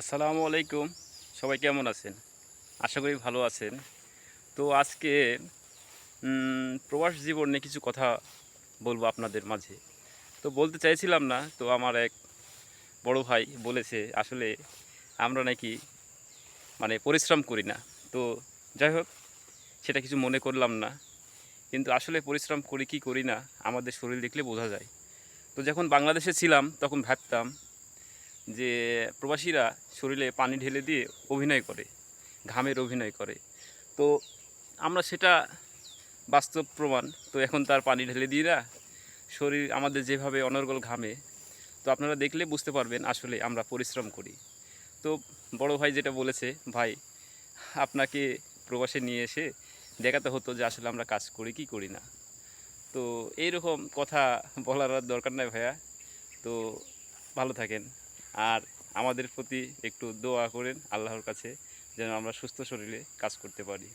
আসসালামু আলাইকুম। সবাই কেমন আছেন? আশা করি ভালো আছেন। তো আজকে প্রবাস জীবন কিছু কথা বলব আপনাদের মাঝে। তো বলতে চাইছিলাম না, তো আমার এক বড় ভাই বলেছে, আসলে আমরা নাকি মানে পরিশ্রম করি না। তো যাই হোক, সেটা কিছু মনে করলাম না। কিন্তু আসলে পরিশ্রম করি কি করি না, আমাদের শরীর দেখলে বোঝা যায়। তো যখন বাংলাদেশে ছিলাম, তখন ভাবতাম যে প্রবাসীরা শরীরে পানি ঢেলে দিয়ে অভিনয় করে, ঘামের অভিনয় করে। তো আমরা সেটা বাস্তব প্রমাণ। তো এখন তার পানি ঢেলে দিই না, শরীর আমাদের যেভাবে অনর্গল ঘামে, তো আপনারা দেখলে বুঝতে পারবেন আসলে আমরা পরিশ্রম করি। তো বড় ভাই যেটা বলেছে, ভাই, আপনাকে প্রবাসে নিয়ে এসে দেখাতে হতো যে আসলে আমরা কাজ করি কি করি না। তো এইরকম কথা বলার আর দরকার নাই ভাইয়া। তো ভালো থাকেন। আর আমাদের প্রতি একটু দোয়া করেন, আল্লাহর কাছে যেন আমরা সুস্থ শরীরে কাজ করতে পারি।